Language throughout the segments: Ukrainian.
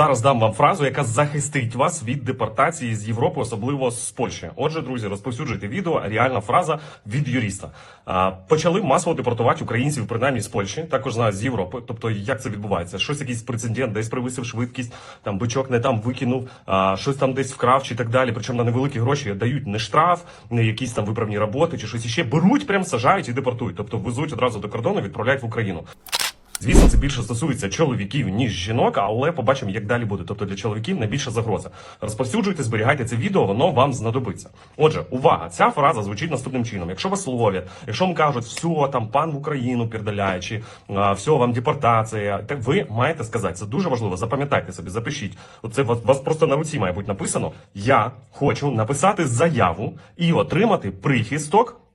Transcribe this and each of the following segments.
Зараз дам вам фразу, яка захистить вас від депортації з Європи, особливо з Польщі. Отже, друзі, розповсюджуйте відео. Реальна фраза від юриста. Почали масово депортувати українців, принаймні з Польщі, також знаю, з Європи. Тобто, як це відбувається? Щось якийсь прецедент, десь привисив швидкість, там бичок не там викинув, щось там десь вкрав чи так далі. Причому на невеликі гроші дають не штраф, не якісь там виправні роботи чи щось іще. Беруть, прям сажають і депортують. Тобто везуть одразу до кордону, відправляють в Україну. Звісно, це більше стосується чоловіків ніж жінок, але побачимо, як далі буде. Тобто для чоловіків найбільша загроза. Розповсюджуйте, зберігайте це відео, воно вам знадобиться. Отже, увага! Ця фраза звучить наступним чином: якщо вас ловлять, якщо вам кажуть, все там пан в Україну передаляє, чи все вам депортація, так ви маєте сказати. Це дуже важливо. Запам'ятайте собі, запишіть. Оце вас, вас просто на руці має бути написано. Я хочу написати заяву і отримати прихисток.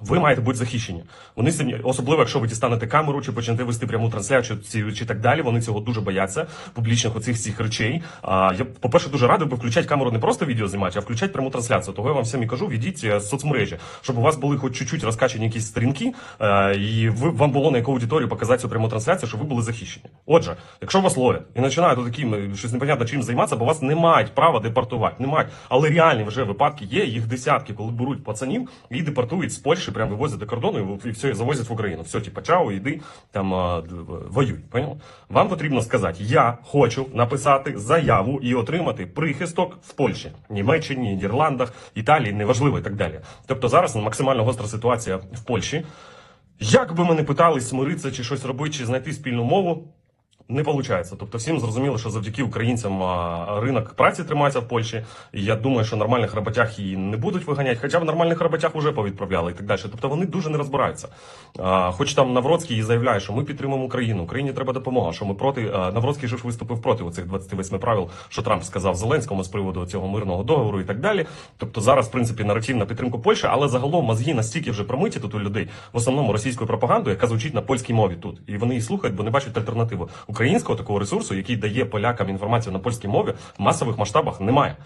Ви маєте бути захищені. Вони особливо, якщо ви дістанете камеру чи почнете вести пряму трансляцію чи, чи так далі. Вони цього дуже бояться публічних оцих всіх речей. А я, по-перше, дуже радий би включати камеру не просто відео знімати, а включати пряму трансляцію. Того я вам всім і кажу, відіть е, соцмережі, щоб у вас були хоч чуть-чуть розкачані якісь сторінки, е, і ви вам було на яку аудиторію показати цю пряму трансляцію, щоб ви були захищені. Отже, якщо вас ловлять і починають таким щось непонятно чим займатися, бо вас не мають права депортувати, не мають. Але реальні вже випадки є. Їх десятки, коли беруть пацанів і депортують з Польщі, прям вивозять до кордону і, все і завозять в Україну. Все, типа, чао, іди там воюй. Понял? Вам потрібно сказати: я хочу написати заяву і отримати прихисток в Польщі, Німеччині, Нідерландах, Італії, неважливо і так далі. Тобто зараз максимально гостра ситуація в Польщі. Як би ми не питались смиритися чи щось робити, чи знайти спільну мову, не виходить. Тобто всім зрозуміло, що завдяки українцям ринок праці тримається в Польщі. І я думаю, що нормальних роботяг її не будуть виганяти, хоча в нормальних роботяг вже повідправляли і так далі. Тобто вони дуже не розбираються. Хоч там Навроцький і заявляє, що ми підтримуємо Україну, Україні треба допомога. Що ми проти Навроцький же ж виступив проти оцих 28 правил, що Трамп сказав Зеленському з приводу цього мирного договору і так далі. Тобто зараз, в принципі, наратив на підтримку Польщі, але загалом мозги настільки вже промиті тут у людей, в основному російською пропагандою, яка звучить на польській мові тут, і вони її слухають, бо не бачать альтернативу українського такого ресурсу, який дає полякам інформацію на польській мові, в масових масштабах немає.